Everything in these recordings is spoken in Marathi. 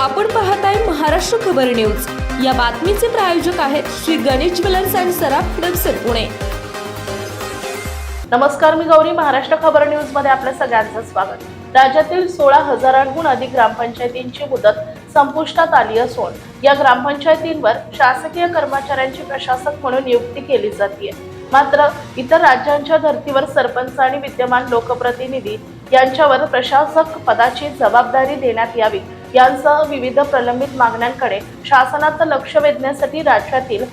आपण पाहताय महाराष्ट्र खबर न्यूज. या बातमीचे प्रायोजक आहेत श्री गणेश ज्वेलर्स अँड सराफ हडपसर पुणे. नमस्कार मी गौरी. महाराष्ट्र खबर न्यूजमध्ये आपल्या सगळ्यांचं स्वागत. राज्यातील सोळा हजारांहून अधिक ग्रामपंचायतींची मुदत संपुष्टात आली असून या ग्रामपंचायतींवर शासकीय कर्मचाऱ्यांची प्रशासक म्हणून नियुक्ती केली जाते मात्र इतर राज्यांच्या धर्तीवर सरपंच आणि विद्यमान लोकप्रतिनिधी यांच्यावर प्रशासक पदाची जबाबदारी देण्यात यावी यांसह विविध प्रलंबित मागण्यांकडे शासनाचं लक्ष वेधण्यासाठी राज्यातील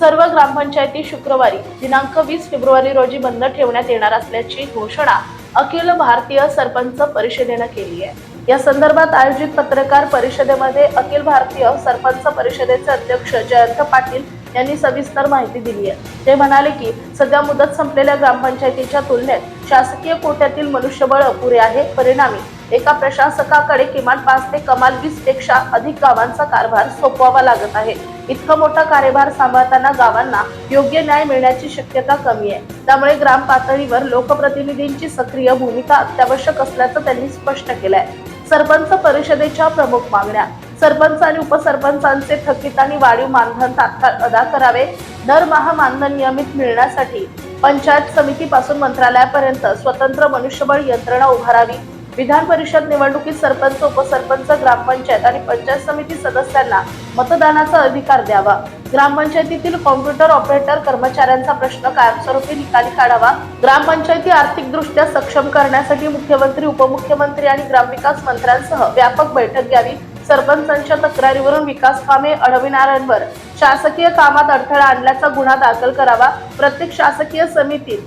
सर्व ग्रामपंचायती शुक्रवारी दिनांक वीस फेब्रुवारी रोजी बंद ठेवण्यात येणार असल्याची घोषणा अखिल भारतीय सरपंच परिषदेनं केली आहे. या संदर्भात आयोजित पत्रकार परिषदेमध्ये अखिल भारतीय सरपंच परिषदेचे अध्यक्ष जयंत पाटील यांनी सविस्तर माहिती दिली आहे. ते म्हणाले की सध्या मुदत संपलेल्या ग्रामपंचायतीच्या तुलनेत शासकीय कोट्यातील मनुष्यबळ अपुरे आहे. परिणामी एका प्रशासकाकडे किमान पाच ते कमाल वीसपेक्षा अधिक गावांचा कारभार सोपवावा लागत आहे. इतका मोठा कार्यभार सांभाळताना गावांना योग्य न्याय मिळण्याची शक्यता कमी आहे. त्यामुळे ग्राम पातळीवर लोकप्रतिनिधींची सक्रिय भूमिका अत्यावश्यक असल्याचं त्यांनी स्पष्ट केलंय. सरपंच परिषदेच्या प्रमुख मागण्या. सरपंच आणि उपसरपंचांचे थकीत आणि वाढीव मानधन तात्काळ अदा करावे. दरमहा मानधन नियमित मिळण्यासाठी पंचायत समितीपासून मंत्रालयापर्यंत स्वतंत्र मनुष्यबळ यंत्रणा उभारावी. विधान परिषद निवडणुकीत सरपंच उपसरपंच ग्रामपंचायत आणि पंचायत समिती सदस्यांना मतदानाचा अधिकार द्यावा. ग्रामपंचायतीतील कॉम्प्युटर ऑपरेटर कर्मचाऱ्यांचा प्रश्न कायमस्वरूपी निकाली काढावा. ग्रामपंचायती आर्थिकदृष्ट्या सक्षम करण्यासाठी मुख्यमंत्री उपमुख्यमंत्री आणि ग्रामविकास मंत्र्यांसह व्यापक बैठक घ्यावी. सरपंचांच्या तक्रारीवरून विकास कामे अडविणाऱ्यांवर शासकीय कामात अडथळा आणल्याचा गुन्हा दाखल करावा. प्रत्येक शासकीय समितीत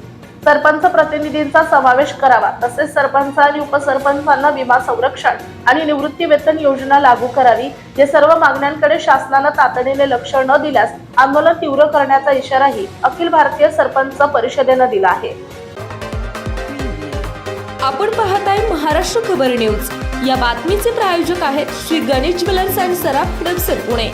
सरपंच प्रतिनिधींचा समावेश करावा. तसेच सरपंच आणि उपसरपंचांना विमा संरक्षण आणि निवृत्ती वेतन योजना लागू करावी. या सर्व मागण्यांकडे शासनानं तातडीने लक्ष न दिल्यास आंदोलन तीव्र करण्याचा इशाराही अखिल भारतीय सरपंच परिषदेनं दिला आहे. आपण पाहत आहे महाराष्ट्र खबर न्यूज. या बातमीचे प्रायोजक आहेत श्री गणेश ज्वेलर्स अँड सराफ हडपसर पुणे.